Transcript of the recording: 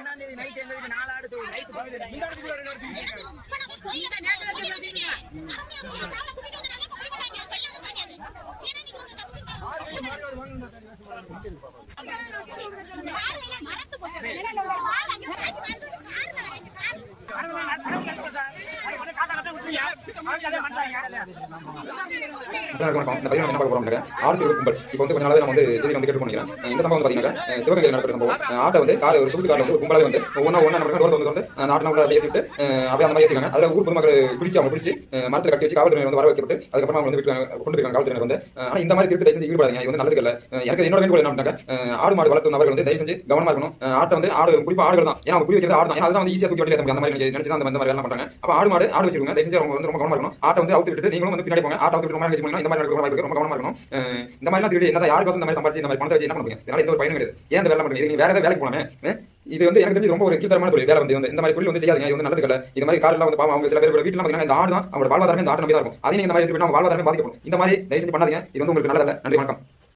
ஒண்ணாம் தேதி நைட் எங்க வீட்டு நாலு ஆடு நைட் போயிடுறாங்க வணக்கம் இந்த பதிவு என்ன பார்க்க போறோம் ஆடு கும்பல் இப்போ வந்து கொஞ்ச நாளாவே நம்ம வந்து செய்தி வந்து கேட்டு போனீங்க இந்த சம்பவம் வந்து சிவகங்கையில் நடக்கிற சம்பவம் ஆட்டை வந்து கார் ஒரு சுத்து காரில் வந்து கும்பலாக வந்து ஒன்றா நம்ம ரோடு வந்து வந்து அப்படியே ஏற்றிட்டு அப்படியே அந்த மாதிரி ஏற்றிருக்காங்க அதில் ஊர் பொதுமக்கள் பிடிச்சி அவங்க பிடிச்சி மரத்தில் கட்டி வச்சு காவல்துறை வந்து வர வைக்கப்பட்டு அதுக்கப்புறம் வந்து கொண்டு போயிருக்காங்க காவல்துறை வந்து இந்த மாதிரி திருட்டு தயவு செஞ்சு ஈடுபடாதீங்க இது வந்து நல்லது இல்லை எனக்கு என்னோட வேண்டுகோள் என்ன ஆடு மாடு வளர்த்து நபர்கள் வந்து தயவு செஞ்சு கவனமாக இருக்கணும் ஆட்டை வந்து ஆடு குறிப்பா ஆடுகள் தான் ஏன்னா அவங்க வைக்கிறது ஆடு தான் அதுதான் வந்து ஈஸியாக தூக்கி அந்த மாதிரி நினைச்சு தான் அந்த மாதிரி எல்லாம் பண்ணுறாங்க அப்போ ஆடு மாடு ஆடு வச்சிருக்காங்க தயவு செஞ்சு அவங்க வந்து ரொம்ப கவனமா இருக்கணும். ஆட்டை வந்து அவுத்து விட்டு நீங்களும் வந்து பின்னாடி போங்க. ஆட்டை அவுத்து விட்டு ரொம்ப நேரம் இந்த மாதிரி வாய்ப்பு ரொம்ப கவனமா இருக்கணும். அஹ் இந்த மாதிரிலாம் திருடி என்னதான் யாருக்கோசம் இந்த மாதிரி சம்பாதிச்சு இந்த மாதிரி பணத்தை வச்சு என்ன பண்ணுவீங்க? இதனால எந்த ஒரு பயனும் கிடையாது. ஏன் இந்த வேலை பண்ணுங்க நீங்க வேற ஏதாவது வேலைக்கு போலாமே இது வந்து எனக்கு தெரிஞ்சு ரொம்ப ஒரு கீழ்த்தரமான தொழில். வேலை வந்து இந்த மாதிரி தொழில் வந்து செய்யாதீங்க. இது வந்து நல்லது இல்லை இது மாதிரி காரெல்லாம் வந்து பாவம். அவங்க சில பேர் வீட்டில் பார்த்தீங்கன்னா இந்த ஆடு தான் அவங்களோட வாழ்வாதாரமே இந்த ஆட்டு நம்பி தான் இருக்கும். அதையும் இந்த மாதிரி அவங்க வாழ்வாதாரமே பாதிக்கப்படும். இந்த மாதிரி தயவு செஞ்சு பண்ணாதீங்க. இது வந்து உங்களுக்கு நல்லதில்லை. நன்றி வணக்கம்.